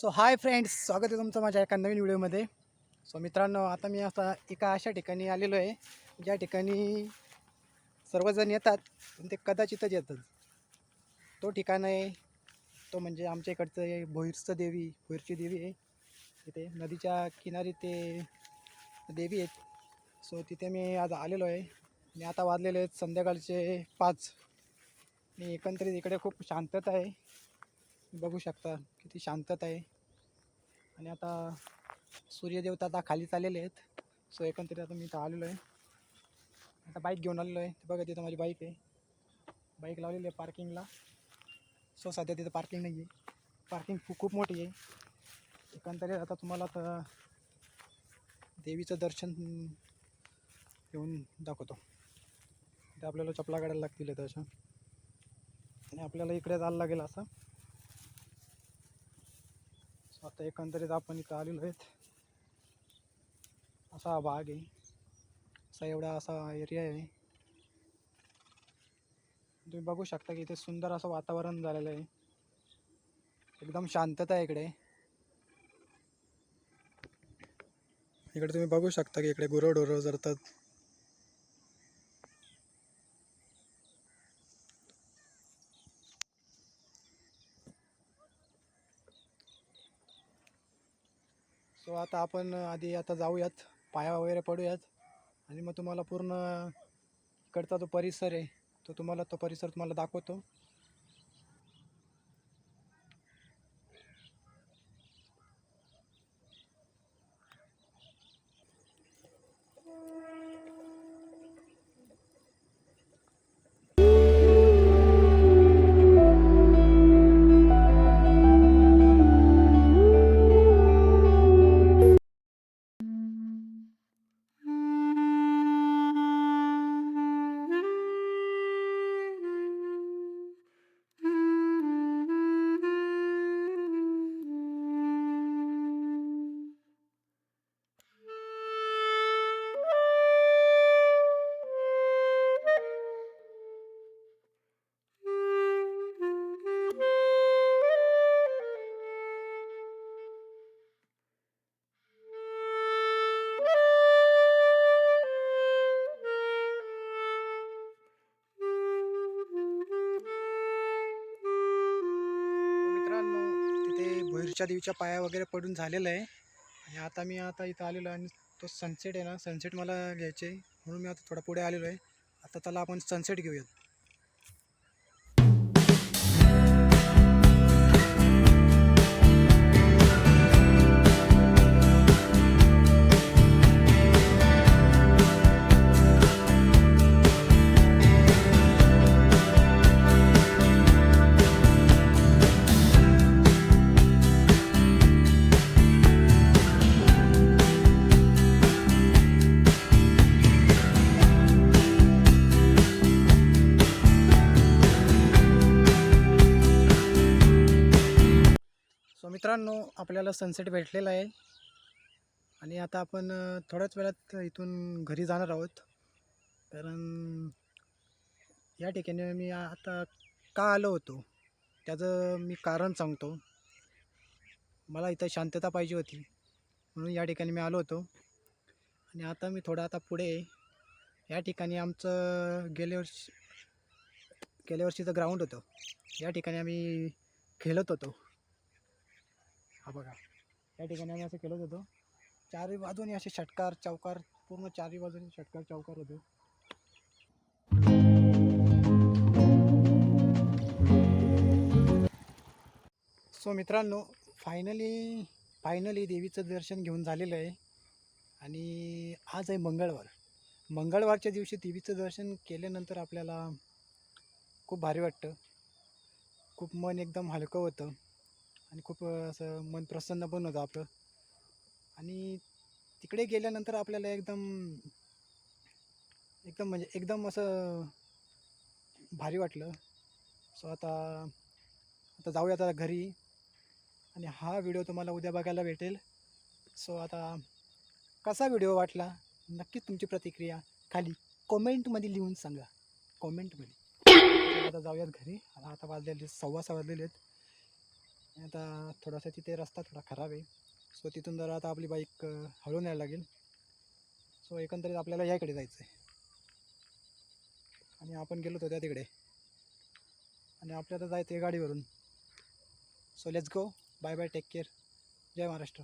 So hi friends स्वागत आहे तुमचं माझ्या एका नवीन व्हिडिओमध्ये. सो मित्रांनो आता मी आता एका अशा ठिकाणी आलेलो आहे ज्या ठिकाणी सर्वजण येतात पण ते कदाचितच येतात. तो ठिकाण आहे तो म्हणजे आमच्या इकडचं आहे भोईरचं देवी भोईरची देवी आहे. तिथे नदीच्या किनारी ते देवी आहेत. सो तिथे मी आज आलेलो आहे. मी आता वाजलेले आहेत संध्याकाळचे पाच. मी एकंदरीत इकडे खूप शांतता आहे. बघू शकता किती शांतता आहे. आणि आता सूर्यदेवता आता खाली चाललेले आहेत. सो एकंदरीत आता मी इथं आलेलो आहे. आता बाईक घेऊन आलेलो आहे. बघा तिथं माझी बाईक आहे. बाईक लावलेली आहे पार्किंगला सो सध्या तिथं पार्किंग नाही आहे पार्किंग खूप खूप मोठी आहे. एकंदरीत आता तुम्हाला आता देवीचं दर्शन घेऊन दाखवतो. ते आपल्याला चपला काढायला लागतील दर्शन आणि आपल्याला इकडे जायला लागेल असं. आता एकंदरीत आपण इथं आलेलो आहेत. असा हा भाग आहे. असा एवढा असा एरिया आहे. तुम्ही बघू शकता की इथे सुंदर असं वातावरण झालेलं आहे. एकदम शांतता आहे इकडे. इकडे तुम्ही बघू शकता की इकडे गुरंढोरं जरतात. सो आता आपण आधी आता जाऊयात पाया वगैरे पडूयात. आणि मग तुम्हाला पूर्ण इकडचा जो परिसर आहे तो तुम्हाला तो परिसर तुम्हाला दाखवतो. भैरच्या देवीच्या पाया वगैरे पडून झालेलं आहे. आणि आता मी आता इथं आलेलो आहे आणि तो सनसेट आहे ना सनसेट मला घ्यायचे आहे. म्हणून मी आता थोडा पुढे आलेलो आहे. आता त्याला आपण सनसेट घेऊयात. मित्रांनो आपल्याला सनसेट भेटलेला आहे. आणि आता आपण थोड्याच वेळात इथून घरी जाणार आहोत. कारण या ठिकाणी मी आता का आलो होतो त्याचं मी कारण सांगतो. मला इथं शांतता पाहिजे होती म्हणून या ठिकाणी मी आलो होतो. आणि आता मी थोडं आता पुढे या ठिकाणी आमचं गेल्या वर्षी गेल्या वर्षीचं ग्राउंड होतं. या ठिकाणी आम्ही खेळत होतो. हा बघा. या ठिकाणी आम्ही असं केलं होतो चारही बाजूने असे षटकार चौकार पूर्ण चारही बाजूने षटकार चौकार होतो. सो मित्रांनो फायनली फायनली देवीचं दर्शन घेऊन झालेलं आहे. आणि आज आहे मंगळवार. मंगळवारच्या दिवशी देवीचं दर्शन केल्यानंतर आपल्याला खूप भारी वाटतं. खूप मन एकदम हलकं होतं. आणि खूप असं मन प्रसन्न पण होतं आपलं. आणि तिकडे गेल्यानंतर आपल्याला एकदम एकदम म्हणजे एकदम असं भारी वाटलं. सो आता आता जाऊया आता घरी. आणि हा व्हिडिओ तुम्हाला उद्या बघायला भेटेल. सो आता कसा व्हिडिओ वाटला? नक्कीच तुमची प्रतिक्रिया खाली कॉमेंटमध्ये लिहून सांगा. कॉमेंटमध्ये आता जाऊयात घरी. आता आता वाजलेले सव्वा सहा वाजलेले आहेत. आता थोडासा तिथे रस्ता थोडा खराब आहे. सो तिथून जरा आता आपली बाईक हळून यायला लागेल. सो एकंदरीत आपल्याला याकडे जायचं आहे आणि आपण गेलो होतो त्या तिकडे. आणि आपल्याला जायचं आहे गाडीवरून. So let's go bye bye take care Jai Maharashtra.